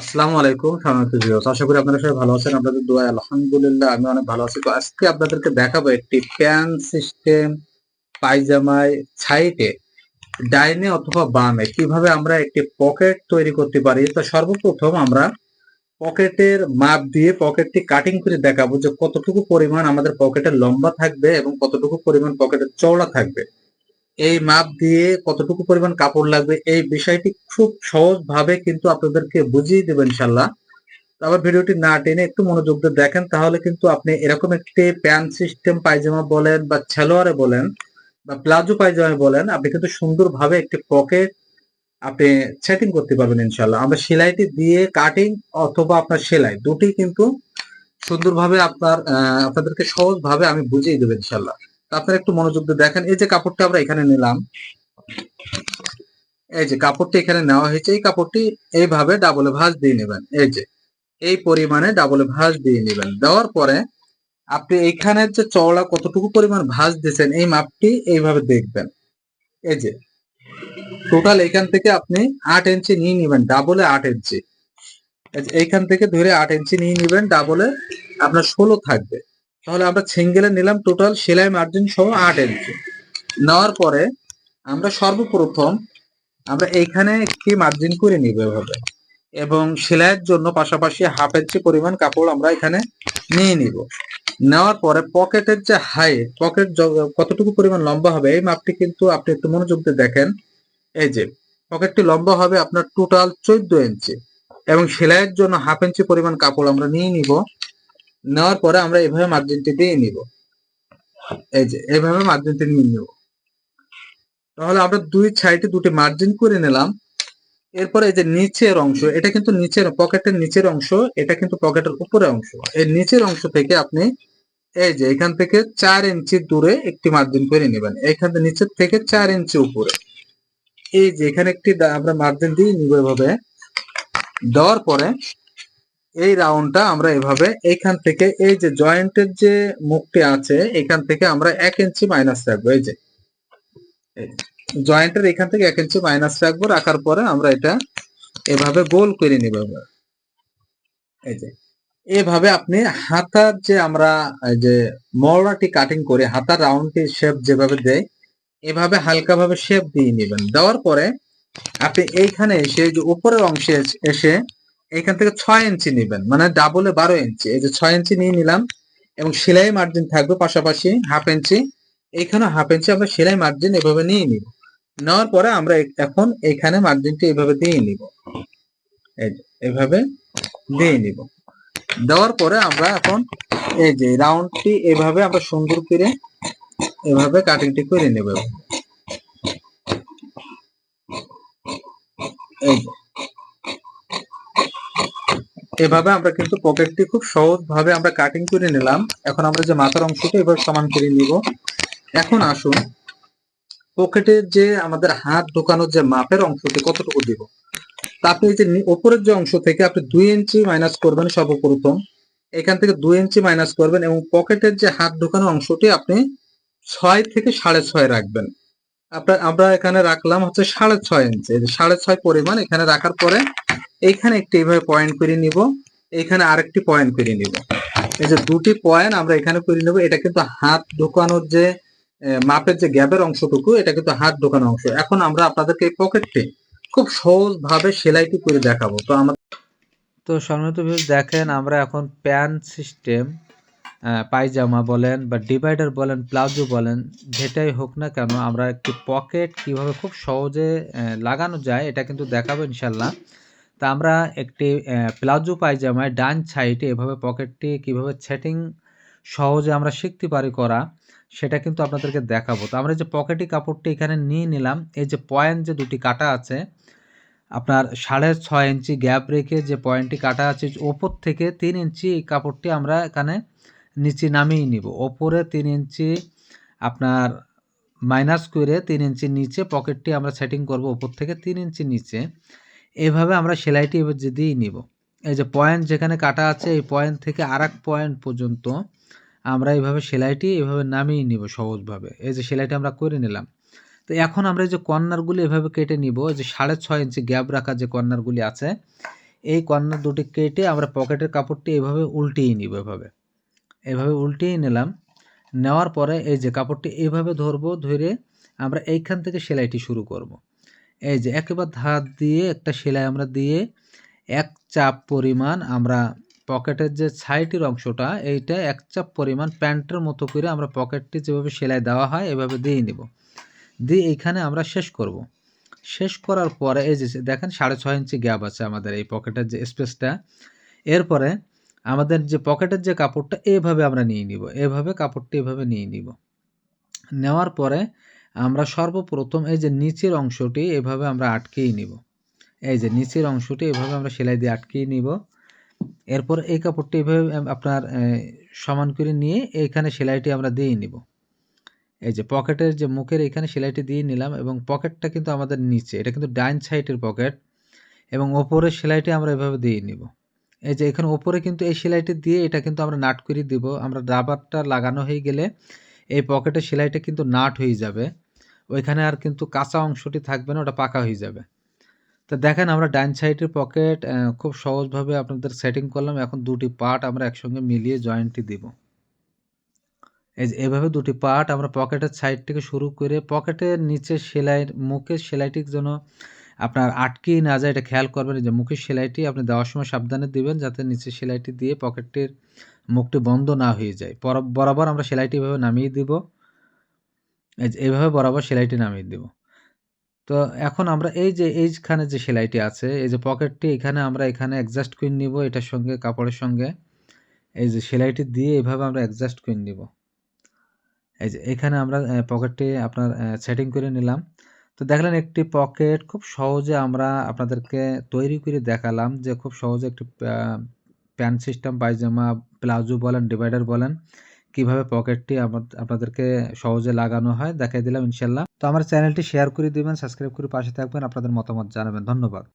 আসসালামু আলাইকুম ভিউয়ার্স আশা করি আপনারা সবাই ভালো আছেন আপনাদের দোয়া আলহামদুলিল্লাহ, আমি অনেক ভালো আছি। তো আজকে আপনাদেরকে দেখাবো একটি প্যান সিস্টেম পায়জামায় সাইডে ডাইনে অথবা বামে। কীভাবে আমরা একটি পকেট তৈরি করতে পারি? তো সর্বপ্রথম আমরা পকেটের মাপ দিয়ে পকেটটি কাটিং করে দেখাবো যে কতটুকু পরিমাণ আমাদের পকেটের লম্বা থাকবে এবং কতটুকু পরিমাণ পকেটের চওড়া থাকবে। এই মাপ দিয়ে কতটুকু পরিমাণ কাপড় লাগবে, এই বিষয়টি খুব সহজ ভাবে কিন্তু আপনাদেরকে বুঝিয়ে দেবেন ইনশাল্লাহ আবার ভিডিওটি না টেনে একটু মনোযোগ দিয়ে দেখেন, তাহলে কিন্তু আপনি এরকম একটি প্যান্ট সিস্টেম, পায়জামা বলেন বা ছেলোয়ারে বলেন বা প্লাজো পায়জামা বলেন, আপনি কিন্তু সুন্দরভাবে একটি পকেট আপনি সেটিং করতে পারবেন ইনশাল্লাহ আমরা সেলাইটি দিয়ে কাটিং অথবা আপনার সেলাই দুটি কিন্তু সুন্দরভাবে আপনার আপনাদেরকে সহজভাবে আমি বুঝিয়ে দেবো ইনশাল্লাহ আপনারা একটু মনোযোগ দিয়ে দেখেন, এই যে কাপড়টা আমরা এখানে নিলাম, এই যে কাপড়টি এখানে নেওয়া হয়েছে, এই কাপড়টি এইভাবে ডাবলে ভাঁজ দিয়ে নেবেন, এই যে, এই পরিমাণে ডাবলে ভাঁজ দিয়ে নেবেন, দেওয়ার পরে আপনি এইখানের যে চওড়া কতটুকু পরিমাণ ভাঁজ দিয়েছেন, এই মাপটি এইভাবে দেখবেন, এই যে টোটাল এখান থেকে আপনি আট ইঞ্চি নিয়ে নেবেন ডাবলে আট ইঞ্চি এইখান থেকে ধরে আট ইঞ্চি নিয়ে নেবেন ডাবলে আপনার ষোলো থাকবে। তাহলে আমরা সিঙ্গেলে নিলাম টোটাল সেলাই মার্জিন সহ আট ইঞ্চি নেওয়ার পরে আমরা সর্বপ্রথম আমরা এইখানে একটি মার্জিন করে নিব এভাবে। এবং সেলাইয়ের জন্য পাশাপাশি হাফ ইঞ্চি পরিমাণ কাপড় আমরা এখানে নিয়ে নিব। নেওয়ার পরে পকেটের যে হাইট পকেট কতটুকু পরিমাণ লম্বা হবে এই মাপটি কিন্তু আপনি একটু মনোযোগ দিয়ে দেখেন। এই যে পকেটটি লম্বা হবে আপনার টোটাল চোদ্দ ইঞ্চি এবং সেলাইয়ের জন্য হাফ ইঞ্চি পরিমাণ কাপড় আমরা নিয়ে নিব। নেওয়ার পরে আমরা এভাবে মার্জিনটি দিয়ে নিব। এই যে এইভাবে মার্জিনটি নিয়ে নিব। তাহলে আমরা দুই সাইডে দুটি মার্জিন করে নিলাম। এরপরে এই যে নিচের অংশ, এটা কিন্তু নিচের, পকেটের নিচের অংশ, এটা কিন্তু পকেটের উপরের অংশ। এই নিচের অংশ থেকে আপনি এই যে, এখান থেকে চার ইঞ্চি দূরে একটি মার্জিন করে নেবেন। এখান থেকে নিচের থেকে চার ইঞ্চি উপরে। এই যে, এখানে একটি আমরা মার্জিন দিয়ে নিব এভাবে। দেওয়ার পরে এই রাউন্ডটা আমরা এভাবে এইখান থেকে এই যে জয়েন্টের যে মুখটি আছে, এখান থেকে আমরা এক ইঞ্চি মাইনাস রাখব। এই যে জয়েন্টের এখান থেকে এক ইঞ্চি মাইনাস রাখব, রাখার পরে আমরা এটা এভাবে গোল করে নিব এই যে, এভাবে আপনি হাতার যে আমরা যে মরলাটি কাটিং করে হাতার রাউন্ডটি শেপ যেভাবে দেয়, এভাবে হালকা ভাবে শেপ দিয়ে নেবেন। দেওয়ার পরে আপনি এইখানে এসে যে উপরের অংশে এস- এসে এইখান থেকে ছয় ইঞ্চি নেবেন মানে ডাবলে বারো ইঞ্চি। এই যে ছয় ইঞ্চি নিয়ে নিলাম, এবং সেলাই মার্জিন থাকবে পাশাপাশি হাফ ইঞ্চি। এখানে হাফ ইঞ্চি আমরা সেলাই মার্জিন এভাবে নিয়ে নিব। নেওয়ার পরে আমরা এখন এইখানে মার্জিনটি এভাবে দিয়ে নিব। এভাবে দিয়ে নিব। দেওয়ার পরে আমরা এখন এই যে রাউন্ডটি এভাবে আমরা সুন্দর করে এভাবে কাটিংটি করে নেব। এভাবে আমরা কিন্তু পকেটটি খুব সহজ ভাবে আমরা কাটিং করে নিলাম। এখন আমরা যে মাথার অংশটা এভাবে সমান করে নিব। এখন আসুন পকেটের যে আমাদের হাত ঢোকানোর যে মাপের অংশটি কতটুকু দিব? তা আপনি এই যে উপরের যে অংশ থেকে আপনি দুই ইঞ্চি মাইনাস করবেন সর্বপ্রথম। এখান থেকে দুই ইঞ্চি মাইনাস করবেন এবং পকেটের যে হাত ঢোকানোর অংশটি আপনি ছয় থেকে সাড়ে ছয় রাখবেন। আপনার আমরা এখানে রাখলাম হচ্ছে সাড়ে ছয় ইঞ্চি। সাড়ে ছয় পরিমাণ এখানে রাখার পরে এইখানে একটি এইভাবে পয়েন্ট করে নিব। এইখানে আরেকটি পয়েন্ট করে নিব। এই যে দুটি পয়েন্ট আমরা এখানে করে নেব, এটা কিন্তু হাত ঢোকানোর যে মাপের যে গ্যাপের অংশটুকু, এটা কিন্তু হাত ঢোকানোর অংশ। এখন আমরা আপনাদেরকে এই পকেটটি খুব সহজ ভাবে সেলাইটি করে দেখাবো। তো আমরা তো সম্মানিত দেখেন আমরা এখন প্যান সিস্টেম পায়জামা বলেন বা ডিভাইডার বলেন প্লাজো বলেন, যেটাই হোক না কেন, আমরা একটি পকেট কীভাবে খুব সহজে লাগানো যায়, এটা কিন্তু দেখাবো ইনশাল্লাহ তা আমরা একটি প্লাজো পায়জামায় ডান সাইডে এভাবে পকেটটি কীভাবে সেটিং সহজে আমরা শিখতে পারি করা, সেটা কিন্তু আপনাদেরকে দেখাবো। তো আমরা যে পকেটি কাপড়টি এখানে নিয়ে নিলাম, এই যে পয়েন্ট যে দুটি কাটা আছে, আপনার সাড়ে ছয় ইঞ্চি গ্যাপ রেখে যে পয়েন্টটি কাটা আছে, ওপর থেকে তিন ইঞ্চি এই কাপড়টি আমরা এখানে নিচে নামিয়ে নিব। ওপরে তিন ইঞ্চি আপনার মাইনাস করে তিন ইঞ্চি নিচে পকেটটি আমরা সেটিং করব, ওপর থেকে তিন ইঞ্চি নিচে। এভাবে আমরা সেলাইটি এবার যে দিয়ে নিব। এই যে পয়েন্ট যেখানে কাটা আছে, এই পয়েন্ট থেকে আর পয়েন্ট পর্যন্ত আমরা এইভাবে সেলাইটি এভাবে নামিয়ে নিব সহজভাবে। এই যে সেলাইটি আমরা করে নিলাম। তো এখন আমরা এই যে কর্নারগুলি এভাবে কেটে নিব। এই যে সাড়ে ছয় ইঞ্চি গ্যাপ রাখা যে কর্নারগুলি আছে, এই কর্নার দুটি কেটে আমরা পকেটের কাপড়টি এভাবে উল্টিয়ে নিব এভাবে। এভাবে উল্টিয়ে নিলাম। নেওয়ার পরে এই যে কাপড়টি এইভাবে ধরবো ধরে আমরা এইখান থেকে সেলাইটি শুরু করব। এই যে একেবারে ধার দিয়ে একটা সেলাই আমরা দিয়ে এক চাপ পরিমাণ আমরা পকেটের যে সাইডের অংশটা, এইটা এক চাপ পরিমাণ প্যান্টের মতো করে আমরা পকেটটি যেভাবে সেলাই দেওয়া হয় এভাবে দিয়ে নেব। দিয়ে এইখানে আমরা শেষ করব। শেষ করার পরে এই যে দেখেন সাড়ে ছয় ইঞ্চি গ্যাপ আছে আমাদের এই পকেটের যে স্পেসটা। এরপরে আমাদের যে পকেটের যে কাপড়টা এভাবে আমরা নিয়ে নিব, এভাবে কাপড়টি এভাবে নিয়ে নিব। নেওয়ার পরে আমরা সর্বপ্রথম এই যে নিচের অংশটি এভাবে আমরা আটকেই নিব। এই যে নিচের অংশটি এভাবে আমরা সেলাই দিয়ে আটকেই নিব। এরপর এই কাপড়টি এভাবে আপনার সমান করে নিয়ে এইখানে সেলাইটি আমরা দিয়ে নিব। এই যে পকেটের যে মুখের এখানে সেলাইটি দিয়ে নিলাম এবং পকেটটা কিন্তু আমাদের নিচে, এটা কিন্তু ডাইন সাইডের পকেট এবং ওপরের সেলাইটি আমরা এভাবে দিয়ে নিব। এই যে এখানে ওপরে কিন্তু এই সেলাইটি দিয়ে এটা কিন্তু আমরা নাট করে দিব। আমরা রাবারটা লাগানো হয়ে গেলে এই পকেটের সেলাইটা কিন্তু নাট হয়ে যাবে। ওইখানে আর কিন্তু কাঁচা অংশটি থাকবে না, ওটা পাকা হয়ে যাবে। তো দেখেন আমরা ডাইন সাইডের পকেট খুব সহজভাবে আপনাদের সেটিং করলাম। এখন দুটি পার্ট আমরা একসঙ্গে মিলিয়ে জয়েন্টটি দিব। এই যে এভাবে দুটি পার্ট আমরা পকেটের সাইড থেকে শুরু করে পকেটের নিচে সেলাইয়ের মুখের সেলাইটি যেন আপনার আটকেই না যায়, এটা খেয়াল করবেন। যে মুখের সেলাইটি আপনি দেওয়ার সময় সাবধানে দিবেন, যাতে নিচের সেলাইটি দিয়ে পকেটটির মুখটি বন্ধ না হয়ে যায়। বরাবর আমরা সেলাইটি এভাবে নামিয়ে দিব। এইভাবে বরাবর সেলাইটি নামিয়ে দিব। তো এখন আমরা এই যে এইখানে যে সেলাইটি আছে, এই যে পকেটটি, এখানে আমরা এখানে অ্যাডজাস্ট করে নিব এটার সঙ্গে, কাপড়ের সঙ্গে। এই যে সেলাইটি দিয়ে এভাবে আমরা অ্যাডজাস্ট করে নিব। এই যে এখানে আমরা পকেটটি আপনার সেটিং করে নিলাম। তো দেখলেন একটি পকেট খুব সহজে আমরা আপনাদেরকে তৈরি করে দেখালাম যে খুব সহজে একটি প্যান্ট সিস্টেম, পায়জামা, প্লাজো বলেন ডিভাইডার বলেন কীভাবে পকেটটি আপনাদেরকে সহজে লাগানো হয়, দেখাই দিলাম ইনশাল্লাহ। তো আমার চ্যানেলটি শেয়ার করে দিবেন, সাবস্ক্রাইব করে পাশে থাকবেন, আপনাদের মতামত জানাবেন। ধন্যবাদ।